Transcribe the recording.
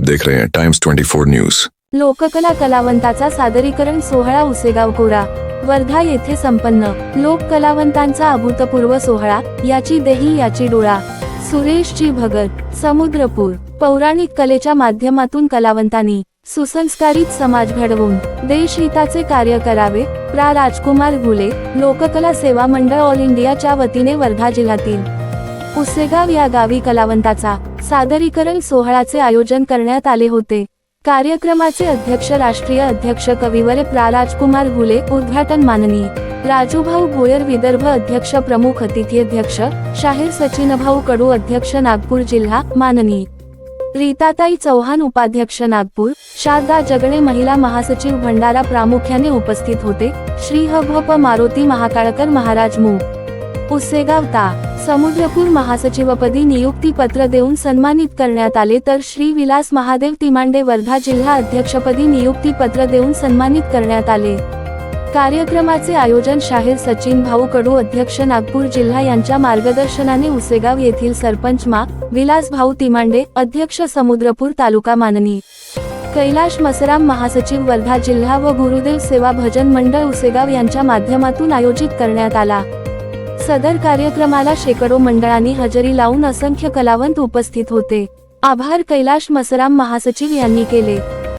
देख रहे हैं टाइम्स 24 न्यूज लोककला कलावंताचा सादरीकरण सोहळा उसेगाव कोरा वर्धा येथे संपन्न. लोक कलावंतांचा अभूतपूर्व सोहळा याची देही याची डोळा. सुरेशजी भगत समुद्रपूर. पौराणिक कलेच्या माध्यमातून कलावंतांनी सुसंस्कारित समाज घडवून देशहिताचे कार्य करावे प्रा. राजकुमार घुले लोककला सेवा मंडळ ऑल इंडियाच्या वतीने वर्धा जिल्ह्यातील उसेगाव या गावी कलावंताचा सादरीकरण सोहळ्याचे आयोजन करण्यात आले होते. कार्यक्रमाचे अध्यक्ष राष्ट्रीय अध्यक्ष कविवर प्रा राजकुमार घुले उद्घाटन माननीय राजूभाऊ भोयर विदर्भ अध्यक्ष प्रमुख अतिथी अध्यक्ष शाहीर सचिनभाऊ कडू अध्यक्ष नागपूर जिल्हा माननीय रीताताई चौहान उपाध्यक्ष नागपूर शारदा जगणे महिला महासचिव भंडारा प्रामुख्याने उपस्थित होते. श्री ह भ प मारुती महाकाळकर महाराज मू. पुसेगाव समुद्रपूर महासचिवपदी नियुक्ती पत्र देऊन सन्मानित करण्यात आले तर श्री विलास महादेव तिमांडे वर्धा जिल्हा अध्यक्षपदी नियुक्ती पत्र देऊन सन्मानित करण्यात आले. कार्यक्रमाचे आयोजन शाहीर सचिन भाऊ कडू अध्यक्ष नागपूर जिल्हा यांच्या मार्गदर्शनाने उसेगाव येथील सरपंच मा. विलास भाऊ तिमांडे अध्यक्ष समुद्रपूर तालुका माननी. कैलाश मसराम महासचिव वर्धा जिल्हा व गुरुदेव सेवा भजन मंडळ उसेगाव यांच्या माध्यमातून आयोजित करण्यात आला. सदर कार्यक्रमाला शेकडो मंडळांनी हजेरी लावून असंख्य कलावंत उपस्थित होते. आभार कैलाश मसराम महासचिव यांनी केले.